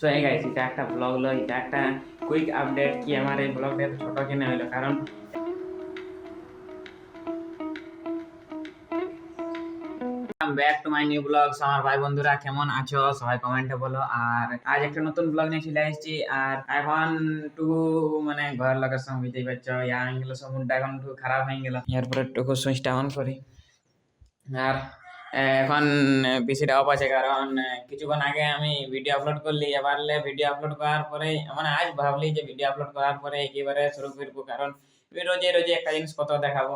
So এই guys এটা একটা ব্লগ হলো, এটা একটা কুইক আপডেট কি আমার এই ব্লগটা এত ছোট কেন হলো? কারণ back to my new blog আমার ভাই বন্ধুরা, কেমন আছো? সবাই কমেন্টে বলো। আর আজ একটা নতুন ব্লগ নিয়ে চলে এসেছি আর এখন টুকু মানে ঘরের লোকের সঙ্গে বুঝতেই পারছ, ইয়া হয়ে গেল, সব মুডটা এখন খারাপ হয়ে গেল। এরপরে টুকু সুইচটা অন করি। আর এখন পিসিটা অফ আছে, কারণ কিছুক্ষণ আগে আমি ভিডিও আপলোড করলি, এবারে ভিডিও আপলোড করার পরে মানে আজ ভাবলি যে ভিডিও আপলোড করার পরে একেবারে শুরু করব, কারণ রোজে রোজে একটা জিনিস কত দেখাবো।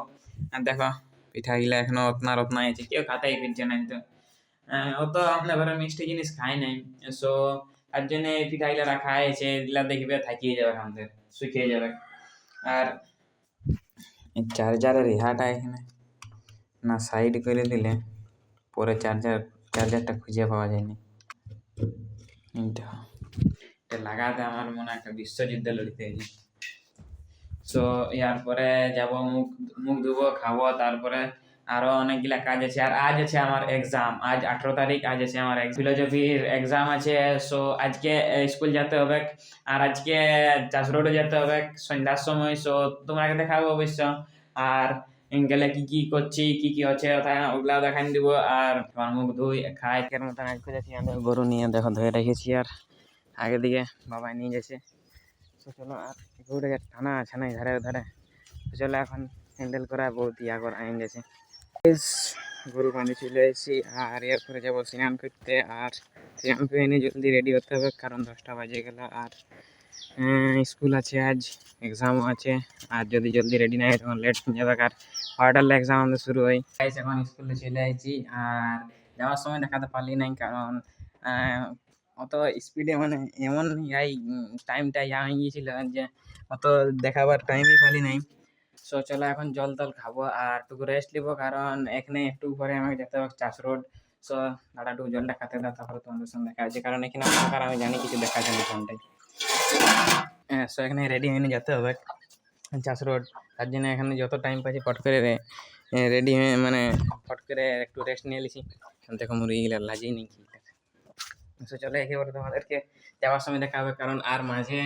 আর দেখো, পিঠাগুলা এখনও রত্না রত্না আছে, কেউ খাতাই ফিরছে না তো অত আপনার ঘরে মিষ্টি জিনিস খাই নাই সো তার জন্য এই পিঠাগুলা রাখা হয়েছে এগুলা দেখবে থাকিয়ে যাবে আমাদের শুকিয়ে যাবে। আর চার্জারের ইহাটা এখানে, না সাইড করে দিলে। পরে চার্জার চার্জারটা খুঁজে পাওয়া যায়নি। এটা লাগাতে আমার মনে একটা বিশ্বযুদ্ধ লড়তে হয়েছে সো ইয়ার পরে যাব, মুখ মুখ ধুবো, খাব, তারপরে আরও অনেকগুলা কাজ আছে। আর আজ আছে আমার এক্সাম আজ আঠারো তারিখ, আজ আছে আমার ফিলোজফির এক্সাম আছে। সো আজকে স্কুল যেতে হবে। আর আজকে চাষ রোডে যেতে হবে। সন্ধ্যার সময়। সো তোমাকে দেখাবো অবশ্য। আর গেলে কি কি করছি, কি কি হচ্ছে ওগুলাও দেখান দিব। আর তোমার মুখ ধুই, খাই। এর মতন আজ করেছি আমি গরু নিয়ে দেখো ধুয়ে রেখেছি আর আগে দিকে বাবাই নিয়ে গেছে। তো চলো আর গরুটা টানা আছে না ধারে ধারে, তো চলো এখন হ্যান্ডেল করা বহুত ইয়া করা আইন গেছে। গরু বাঁধে চলে এসেছি আর এরপরে যাব স্নান করতে। আর স্নান করে জলদি রেডি হতে হবে, কারণ দশটা বাজে গেল। আর স্কুল আছে আজ এক্সামও আছে। আর যদি জলদি রেডি না হয় তখন লেট হয়ে যাবে আর এক্সাম আমাদের শুরু হয়। এখন স্কুলে চলে আসছি আর যাওয়ার সময় দেখাতে পারলি নাই কারণ অত স্পিডে মানে এমন ইয়াই টাইমটা ইয়া হয়ে গিয়েছিল যে অত দেখাবার টাইমই পালি নাই। সো চলো এখন জল টল খাব আর একটু রেস্ট নিব কারণ এখানে একটু পরে আমাকে যেতে হবে চাষ রোড সো দাদা একটু জলটা খাতে দাও, তারপরে তোমাদের সঙ্গে দেখা আছে কারণ এখানে আমি জানি কিছু দেখা যায় না ফোনটাই সো এখানে রেডি হয়ে যেতে হবে। চাষ রোড তার জন্য এখানে যত টাইম পাচ্ছি, ফট করে রেডি হয়ে মানে ফট করে একটু রেস্ট নিয়ে নিছি। দেখো মুরগিগুলো লাজেই নেই। সো চলে একেবারে তোমাদেরকে যাওয়ার সময় দেখা হবে কারণ আর মাঝে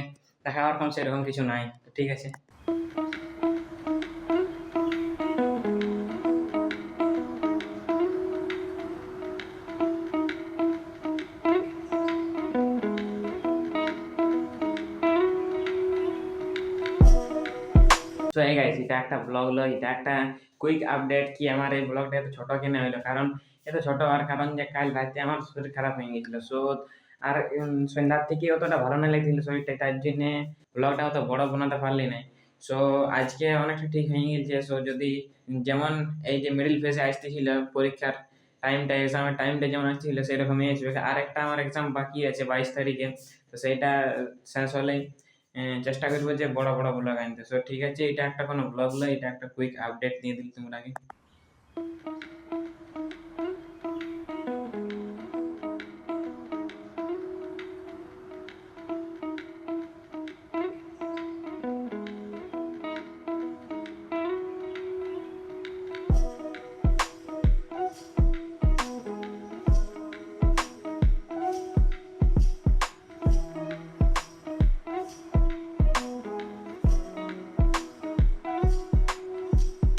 দেখা হওয়ার কম সেরকম কিছু নাই। তো ঠিক আছে। তো এই গাইস এটা একটা ব্লগ হলো, এটা একটা কুইক আপডেট কি আমার এই ব্লগটা এত ছোট কেন হলো? কারণ এত ছোট হওয়ার কারণ যে কাল রাতে আমার শরীর খারাপ হয়ে গেছিল। সো আর সন্ধ্যার থেকে অতটা ভালো না লাগছিল শরীরটা তার জন্যে ব্লগটা অত বড় বানাতে পারলি না। সো আজকে অনেকটা ঠিক হয়ে গেছে। সো যদি যেমন এই যে মিডিল ফেজে আসতেছিল, পরীক্ষার টাইমটা এক্সামের টাইমটা যেমন আসছিল সেরকমই আসবে। আর একটা আমার এক্সাম বাকি আছে বাইশ তারিখে। তো সেইটা শেষ হলেই চেষ্টা করব যে বড় বড় ব্লগ আনতে সো ঠিক আছে, এটা একটা কোনো ব্লগ নয় এটা একটা কুইক আপডেট দিয়ে দিল তোমরা আগে।